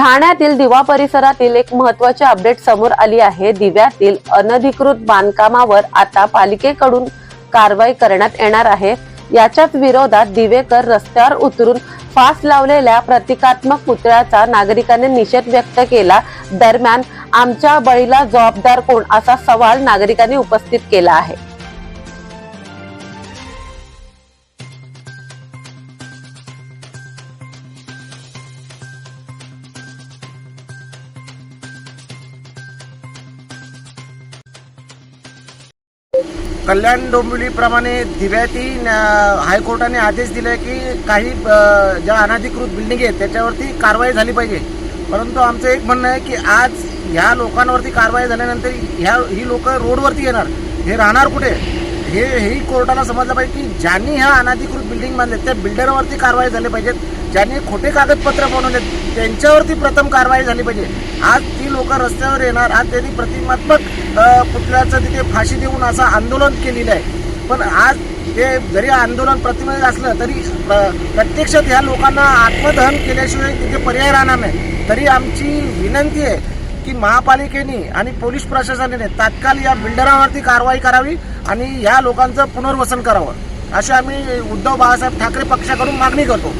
ठाण्यातील दिवा परिसरातील एक महत्वाची अपडेट समोर आली आहे. दिव्यातील अनधिकृत बांधकामावर आता पालिकेकडून कारवाई करण्यात येणार आहे. याच्याच विरोधात दिवेकर रस्त्यावर उतरून फास लावलेल्या प्रतिकात्मक पुतळ्याचा नागरिकांनी निषेध व्यक्त केला. दरम्यान आमच्या बळीला जबाबदार कोण असा सवाल नागरिकांनी उपस्थित केला आहे. कल्याण डोंबिवलीप्रमाणे दिव्याती हायकोर्टाने आदेश दिले की काही ज्या अनाधिकृत बिल्डिंग आहेत त्याच्यावरती कारवाई झाली पाहिजे. परंतु आमचं एक म्हणणं आहे की आज ह्या लोकांवरती कारवाई झाल्यानंतर ह्या ही लोक रोडवरती येणार. हे राहणार कुठे? हे हेही कोर्टाला समजलं पाहिजे की ज्यांनी ह्या अनाधिकृत बिल्डिंग बांधले त्या बिल्डरवरती कारवाई झाली पाहिजेत ज्यांनी खोटे कागदपत्र बनवलेत त्यांच्यावरती प्रथम कारवाई झाली पाहिजे. आज ती लोक रस्त्यावर येणार आज त्यांनी प्रतिमात्मक पुतळ्याचं तिथे फाशी देऊन असं आंदोलन केलेलं आहे. पण आज ते जरी आंदोलन प्रतिमा असलं तरी प्रत्यक्षात ह्या लोकांना आत्मदहन केल्याशिवाय तिथे पर्याय राहणार नाही. तरी आमची विनंती आहे की महापालिकेने आणि पोलीस प्रशासनाने तात्काळ या बिल्डरांवरती कारवाई करावी. आणि ह्या लोकांचं पुनर्वसन करावं अशी आम्ही उद्धव बाळासाहेब ठाकरे पक्षाकडून मागणी करतो.